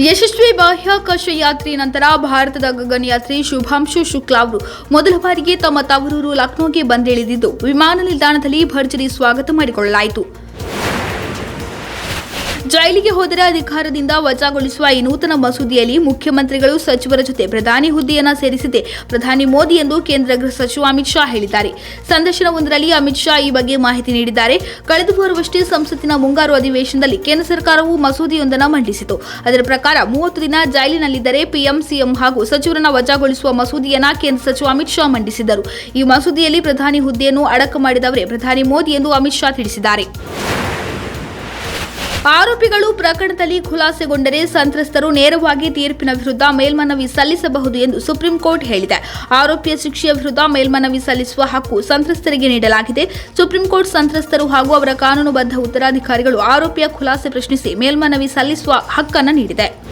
ಯಶಸ್ವಿ ಬಾಹ್ಯಾಕಾಶ ಯಾತ್ರೆ ನಂತರ ಭಾರತದ ಗಗನಯಾತ್ರಿ ಶುಭಾಂಶು ಶುಕ್ಲಾ ಅವರು. ಮೊದಲ ಬಾರಿಗೆ ತಮ್ಮ ತವರೂರು ಲಕ್ನೋಗೆ ಬಂದಿಳಿದಿದ್ದು. ವಿಮಾನ ನಿಲ್ದಾಣದಲ್ಲಿ ಭರ್ಜರಿ ಸ್ವಾಗತ ಮಾಡಿಕೊಳ್ಳಲಾಯಿತು. ಜೈಲಿಗೆ ಹೋದರೆ ಅಧಿಕಾರದಿಂದ ವಜಾಗೊಳಿಸುವ ಈ ನೂತನ ಮಸೂದೆಯಲ್ಲಿ ಮುಖ್ಯಮಂತ್ರಿಗಳು, ಸಚಿವರ ಜೊತೆ ಪ್ರಧಾನಿ ಹುದ್ದೆಯನ್ನು ಸೇರಿಸಿದೆ. ಪ್ರಧಾನಿ ಮೋದಿ ಎಂದು ಕೇಂದ್ರ ಗೃಹ ಸಚಿವ ಅಮಿತ್ ಶಾ ಹೇಳಿದ್ದಾರೆ. ಸಂದರ್ಶನವೊಂದರಲ್ಲಿ ಅಮಿತ್ ಶಾ ಈ ಬಗ್ಗೆ ಮಾಹಿತಿ ನೀಡಿದ್ದಾರೆ. ಕಳೆದ ಬರುವಷ್ಟೇ ಸಂಸತ್ತಿನ ಮುಂಗಾರು ಅಧಿವೇಶನದಲ್ಲಿ ಕೇಂದ್ರ ಸರ್ಕಾರವು ಮಸೂದೆಯೊಂದನ್ನು ಮಂಡಿಸಿತು. ಅದರ ಪ್ರಕಾರ ಮೂವತ್ತು ದಿನ ಜೈಲಿನಲ್ಲಿದ್ದರೆ ಪಿಎಂ, ಸಿಎಂ ಹಾಗೂ ಸಚಿವರನ್ನ ವಜಾಗೊಳಿಸುವ ಮಸೂದೆಯನ್ನ ಕೇಂದ್ರ ಸಚಿವ ಅಮಿತ್ ಶಾ ಮಂಡಿಸಿದರು. ಈ ಮಸೂದೆಯಲ್ಲಿ ಪ್ರಧಾನಿ ಹುದ್ದೆಯನ್ನು ಅಡಕ ಮಾಡಿದವರೇ ಪ್ರಧಾನಿ ಮೋದಿ ಎಂದು ಅಮಿತ್ ಶಾ ತಿಳಿಸಿದ್ದಾರೆ. ಆರೋಪಿಗಳು ಪ್ರಕರಣದಲ್ಲಿ ಖುಲಾಸೆಗೊಂಡರೆ ಸಂತ್ರಸ್ತರು ನೇರವಾಗಿ ತೀರ್ಪಿನ ವಿರುದ್ಧ ಮೇಲ್ಮನವಿ ಸಲ್ಲಿಸಬಹುದು ಎಂದು ಸುಪ್ರೀಂ ಕೋರ್ಟ್ ಹೇಳಿದೆ. ಆರೋಪಿಯ ಶಿಕ್ಷೆಯ ವಿರುದ್ಧ ಮೇಲ್ಮನವಿ ಸಲ್ಲಿಸುವ ಹಕ್ಕು ಸಂತ್ರಸ್ತರಿಗೆ ನೀಡಲಾಗಿದೆ. ಸುಪ್ರೀಂ ಕೋರ್ಟ್ ಸಂತ್ರಸ್ತರು ಹಾಗೂ ಅವರ ಕಾನೂನುಬದ್ಧ ಉತ್ತರಾಧಿಕಾರಿಗಳು ಆರೋಪಿಯ ಖುಲಾಸೆ ಪ್ರಶ್ನಿಸಿ ಮೇಲ್ಮನವಿ ಸಲ್ಲಿಸುವ ಹಕ್ಕನ್ನು ನೀಡಿದೆ.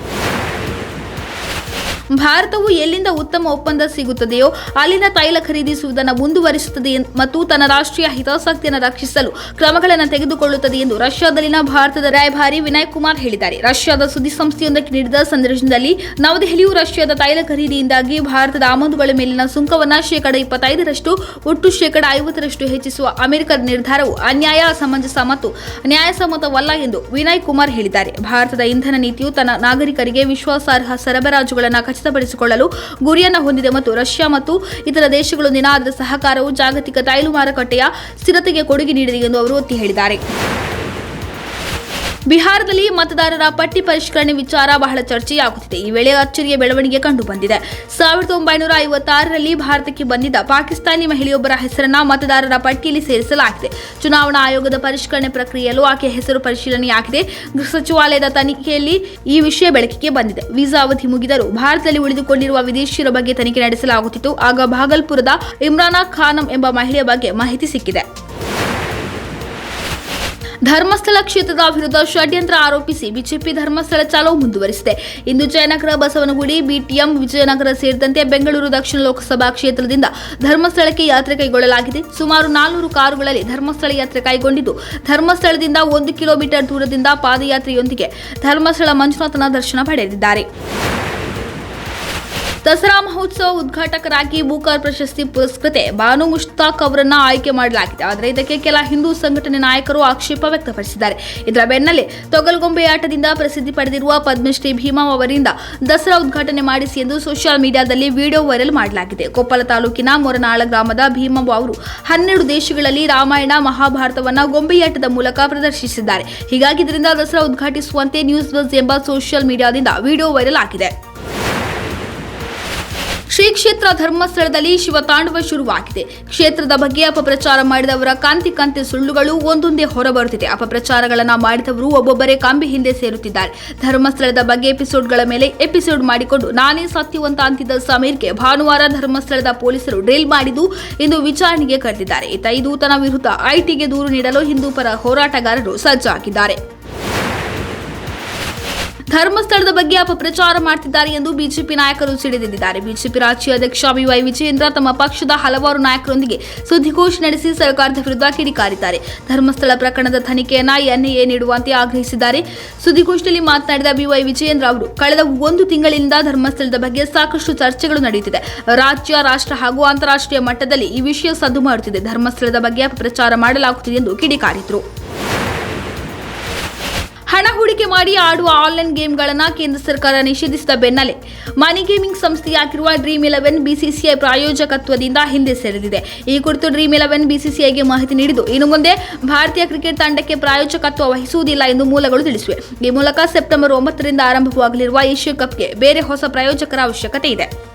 ಭಾರತವು ಎಲ್ಲಿಂದ ಉತ್ತಮ ಒಪ್ಪಂದ ಸಿಗುತ್ತದೆಯೋ, ಅಲ್ಲಿನ ತೈಲ ಖರೀದಿಸುವುದನ್ನು ಮುಂದುವರಿಸುತ್ತದೆ ಮತ್ತು ತನ್ನ ರಾಷ್ಟ್ರೀಯ ಹಿತಾಸಕ್ತಿಯನ್ನು ರಕ್ಷಿಸಲು ಕ್ರಮಗಳನ್ನು ತೆಗೆದುಕೊಳ್ಳುತ್ತದೆ ಎಂದು ರಷ್ಯಾದಲ್ಲಿನ ಭಾರತದ ರಾಯಭಾರಿ ವಿನಯ್ ಕುಮಾರ್ ಹೇಳಿದ್ದಾರೆ. ರಷ್ಯಾದ ಸುದ್ದಿಸಂಸ್ಥೆಯೊಂದಕ್ಕೆ ನೀಡಿದ ಸಂದರ್ಶನದಲ್ಲಿ ನವದೆಹಲಿಯು ರಷ್ಯಾದ ತೈಲ ಖರೀದಿಯಿಂದಾಗಿ ಭಾರತದ ಆಮದುಗಳ ಮೇಲಿನ ಸುಂಕವನ್ನು ಶೇಕಡ ಇಪ್ಪತ್ತೈದರಷ್ಟು, ಒಟ್ಟು ಶೇಕಡ ಐವತ್ತರಷ್ಟು ಹೆಚ್ಚಿಸುವ ಅಮೆರಿಕದ ನಿರ್ಧಾರವು ಅನ್ಯಾಯ ಸಮಂಜಸ ಮತ್ತು ನ್ಯಾಯಸಮ್ಮತವಲ್ಲ ಎಂದು ವಿನಯ್ ಕುಮಾರ್ ಹೇಳಿದ್ದಾರೆ. ಭಾರತದ ಇಂಧನ ನೀತಿಯು ತನ್ನ ನಾಗರಿಕರಿಗೆ ವಿಶ್ವಾಸಾರ್ಹ ಸರಬರಾಜುಗಳನ್ನು ಖಚಿತಪಡಿಸಿಕೊಳ್ಳಲು ಗುರಿಯನ್ನು ಹೊಂದಿದೆ ಮತ್ತು ರಷ್ಯಾ ಮತ್ತು ಇತರ ದೇಶಗಳೊಂದಿನ ಅದರ ಸಹಕಾರವು ಜಾಗತಿಕ ತೈಲು ಮಾರುಕಟ್ಟೆಯ ಸ್ಥಿರತೆಗೆ ಕೊಡುಗೆ ನೀಡಿದೆ ಎಂದು ಅವರು ಒತ್ತಿ ಹೇಳಿದ್ದಾರೆ. ಬಿಹಾರದಲ್ಲಿ ಮತದಾರರ ಪಟ್ಟಿ ಪರಿಷ್ಕರಣೆ ವಿಚಾರ ಬಹಳ ಚರ್ಚೆಯಾಗುತ್ತಿದೆ. ಈ ವೇಳೆ ಅಚ್ಚರಿಯ ಬೆಳವಣಿಗೆ ಕಂಡುಬಂದಿದೆ. ಸಾವಿರದ ಒಂಬೈನೂರ ಐವತ್ತಾರರಲ್ಲಿ ಭಾರತಕ್ಕೆ ಬಂದಿದ್ದ ಪಾಕಿಸ್ತಾನಿ ಮಹಿಳೆಯೊಬ್ಬರ ಹೆಸರನ್ನ ಮತದಾರರ ಪಟ್ಟಿಯಲ್ಲಿ ಸೇರಿಸಲಾಗಿದೆ. ಚುನಾವಣಾ ಆಯೋಗದ ಪರಿಷ್ಕರಣೆ ಪ್ರಕ್ರಿಯೆಯಲ್ಲೂ ಆಕೆಯ ಹೆಸರು ಪರಿಶೀಲನೆಯಾಗಿದೆ. ಗೃಹ ಸಚಿವಾಲಯದ ತನಿಖೆಯಲ್ಲಿ ಈ ವಿಷಯ ಬೆಳಕಿಗೆ ಬಂದಿದೆ. ವೀಸಾ ಅವಧಿ ಮುಗಿದರೂ ಭಾರತದಲ್ಲಿ ಉಳಿದುಕೊಂಡಿರುವ ವಿದೇಶಿಯರ ಬಗ್ಗೆ ತನಿಖೆ ನಡೆಸಲಾಗುತ್ತಿತ್ತು. ಆಗ ಭಾಗಲ್ಪುರದ ಇಮ್ರಾನಾ ಖಾನಂ ಎಂಬ ಮಹಿಳೆಯ ಬಗ್ಗೆ ಮಾಹಿತಿ ಸಿಕ್ಕಿದೆ. ಧರ್ಮಸ್ಥಳ ಕ್ಷೇತ್ರದ ವಿರುದ್ಧ ಷಡ್ಯಂತ್ರ ಆರೋಪಿಸಿ ಬಿಜೆಪಿ ಧರ್ಮಸ್ಥಳ ಚಾಲವು ಮುಂದುವರಿಸಿದೆ. ಇಂದು ಜಯನಗರ ಬಸವನಗುಡಿ, ಬಿಟಿಎಂ, ವಿಜಯನಗರ ಸೇರಿದಂತೆ ಬೆಂಗಳೂರು ದಕ್ಷಿಣ ಲೋಕಸಭಾ ಕ್ಷೇತ್ರದಿಂದ ಧರ್ಮಸ್ಥಳಕ್ಕೆ ಯಾತ್ರೆ ಕೈಗೊಳ್ಳಲಾಗಿದೆ. ಸುಮಾರು ನಾಲ್ನೂರು ಕಾರುಗಳಲ್ಲಿ ಧರ್ಮಸ್ಥಳ ಯಾತ್ರೆ ಕೈಗೊಂಡಿದ್ದು. ಧರ್ಮಸ್ಥಳದಿಂದ ಒಂದು ಕಿಲೋಮೀಟರ್ ದೂರದಿಂದ ಪಾದಯಾತ್ರೆಯೊಂದಿಗೆ ಧರ್ಮಸ್ಥಳ ಮಂಜುನಾಥನ ದರ್ಶನ ಪಡೆದಿದ್ದಾರೆ. ದಸರಾ ಮಹೋತ್ಸವ ಉದ್ಘಾಟಕರಾಗಿ ಬೂಕರ್ ಪ್ರಶಸ್ತಿ ಪುರಸ್ಕೃತೆ ಬಾನು ಮುಷ್ತಾಕ್ ಅವರನ್ನ ಆಯ್ಕೆ ಮಾಡಲಾಗಿದೆ. ಆದರೆ ಇದಕ್ಕೆ ಕೆಲ ಹಿಂದೂ ಸಂಘಟನೆ ನಾಯಕರು ಆಕ್ಷೇಪ ವ್ಯಕ್ತಪಡಿಸಿದ್ದಾರೆ. ಇದರ ಬೆನ್ನಲ್ಲೇ ತೊಗಲ್ಗೊಂಬೆ ಆಟದಿಂದ ಪ್ರಸಿದ್ಧಿ ಪಡೆದಿರುವ ಪದ್ಮಶ್ರೀ ಭೀಮಾ ಅವರಿಂದ ದಸರಾ ಉದ್ಘಾಟನೆ ಮಾಡಿಸಿ ಎಂದು ಸೋಷಿಯಲ್ ಮೀಡಿಯಾದಲ್ಲಿ ವಿಡಿಯೋ ವೈರಲ್ ಮಾಡಲಾಗಿದೆ. ಕೊಪ್ಪಳ ತಾಲೂಕಿನ ಮೊರನಾಳ ಗ್ರಾಮದ ಭೀಮವ್ವ ಅವರು ಹನ್ನೆರಡು ದೇಶಗಳಲ್ಲಿ ರಾಮಾಯಣ, ಮಹಾಭಾರತವನ್ನ ಗೊಂಬೆಯಾಟದ ಮೂಲಕ ಪ್ರದರ್ಶಿಸಿದ್ದಾರೆ. ಹೀಗಾಗಿ ಇದರಿಂದ ದಸರಾ ಉದ್ಘಾಟಿಸುವಂತೆ ನ್ಯೂಸ್ ಬಸ್ ಎಂಬ ಸೋಷಿಯಲ್ ಮೀಡಿಯಾದಿಂದ ವಿಡಿಯೋ ವೈರಲ್ ಆಗಿದೆ. ಶ್ರೀ ಕ್ಷೇತ್ರ ಧರ್ಮಸ್ಥಳದಲ್ಲಿ ಶಿವತಾಂಡವ ಶುರುವಾಗಿದೆ. ಕ್ಷೇತ್ರದ ಬಗ್ಗೆ ಅಪಪ್ರಚಾರ ಮಾಡಿದವರ ಕಾಂತಿ ಕಾಂತಿ ಸುಳ್ಳುಗಳು ಒಂದೊಂದೇ ಹೊರಬರುತ್ತಿದೆ. ಅಪಪ್ರಚಾರಗಳನ್ನ ಮಾಡಿದವರು ಒಬ್ಬೊಬ್ಬರೇ ಕಂಬಿ ಹಿಂದೆ ಸೇರುತ್ತಿದ್ದಾರೆ. ಧರ್ಮಸ್ಥಳದ ಬಗ್ಗೆ ಎಪಿಸೋಡ್ಗಳ ಮೇಲೆ ಎಪಿಸೋಡ್ ಮಾಡಿಕೊಂಡು ನಾನೇ ಸತ್ಯವಂತ ಅಂತಿದ್ದ ಸಮೀರ್ಗೆ ಭಾನುವಾರ ಧರ್ಮಸ್ಥಳದ ಪೊಲೀಸರು ಡ್ರಿಲ್ ಮಾಡಿದ್ದು ಇಂದು ವಿಚಾರಣೆಗೆ ಕರೆದಿದ್ದಾರೆ. ಈತ ಈ ದೂತನ ವಿರುದ್ಧ ಐಟಿಗೆ ದೂರು ನೀಡಲು ಹಿಂದೂ ಪರ ಹೋರಾಟಗಾರರು ಸಜ್ಜಾಗಿದ್ದಾರೆ. ಧರ್ಮಸ್ಥಳದ ಬಗ್ಗೆ ಅಪಪ್ರಚಾರ ಮಾಡ್ತಿದ್ದಾರೆ ಎಂದು ಬಿಜೆಪಿ ನಾಯಕರು ಸಿಡಿದಿದ್ದಾರೆ ಬಿಜೆಪಿ ರಾಜ್ಯ ಅಧ್ಯಕ್ಷ ಬಿವೈ ವಿಜಯೇಂದ್ರ ತಮ್ಮ ಪಕ್ಷದ ಹಲವಾರು ನಾಯಕರೊಂದಿಗೆ ಸುದ್ದಿಗೋಷ್ಠಿ ನಡೆಸಿ ಸರ್ಕಾರದ ವಿರುದ್ಧ ಕಿಡಿಕಾರಿದ್ದಾರೆ. ಧರ್ಮಸ್ಥಳ ಪ್ರಕರಣದ ತನಿಖೆಯನ್ನ ಎನ್ಐಎ ನೀಡುವಂತೆ ಆಗ್ರಹಿಸಿದ್ದಾರೆ. ಸುದ್ದಿಗೋಷ್ಠಿಯಲ್ಲಿ ಮಾತನಾಡಿದ ಬಿವೈ ವಿಜಯೇಂದ್ರ ಅವರು, ಕಳೆದ ಒಂದು ತಿಂಗಳಿಂದ ಧರ್ಮಸ್ಥಳದ ಬಗ್ಗೆ ಸಾಕಷ್ಟು ಚರ್ಚೆಗಳು ನಡೆಯುತ್ತಿದೆ. ರಾಜ್ಯ, ರಾಷ್ಟ್ರ ಹಾಗೂ ಅಂತಾರಾಷ್ಟ್ರೀಯ ಮಟ್ಟದಲ್ಲಿ ಈ ವಿಷಯ ಸದ್ದು ಮಾಡುತ್ತಿದೆ. ಧರ್ಮಸ್ಥಳದ ಬಗ್ಗೆ ಅಪಪ್ರಚಾರ ಮಾಡಲಾಗುತ್ತಿದೆ ಎಂದು ಕಿಡಿಕಾರಿದರು. ಹಣ ಹೂಡಿಕೆ ಮಾಡಿ ಆಡುವ ಆನ್ಲೈನ್ ಗೇಮ್ಗಳನ್ನು ಕೇಂದ್ರ ಸರ್ಕಾರ ನಿಷೇಧಿಸಿದ ಬೆನ್ನಲ್ಲೇ ಮನಿ ಗೇಮಿಂಗ್ ಸಂಸ್ಥೆಯಾಗಿರುವ ಡ್ರೀಮ್ ಇಲೆವೆನ್ ಬಿಸಿಸಿಐ ಪ್ರಾಯೋಜಕತ್ವದಿಂದ ಹಿಂದೆ ಸೆರೆದಿದೆ. ಈ ಕುರಿತು ಡ್ರೀಮ್ ಇಲೆವೆನ್ ಬಿಸಿಸಿಐಗೆ ಮಾಹಿತಿ ನೀಡಿದ್ದು, ಇನ್ನು ಮುಂದೆ ಭಾರತೀಯ ಕ್ರಿಕೆಟ್ ತಂಡಕ್ಕೆ ಪ್ರಾಯೋಜಕತ್ವ ವಹಿಸುವುದಿಲ್ಲ ಎಂದು ಮೂಲಗಳು ತಿಳಿಸಿವೆ. ಈ ಮೂಲಕ ಸೆಪ್ಟೆಂಬರ್ ಒಂಬತ್ತರಿಂದ ಆರಂಭವಾಗಲಿರುವ ಏಷ್ಯಾ ಕಪ್ಗೆ ಬೇರೆ ಹೊಸ ಪ್ರಾಯೋಜಕರ ಅವಶ್ಯಕತೆ ಇದೆ.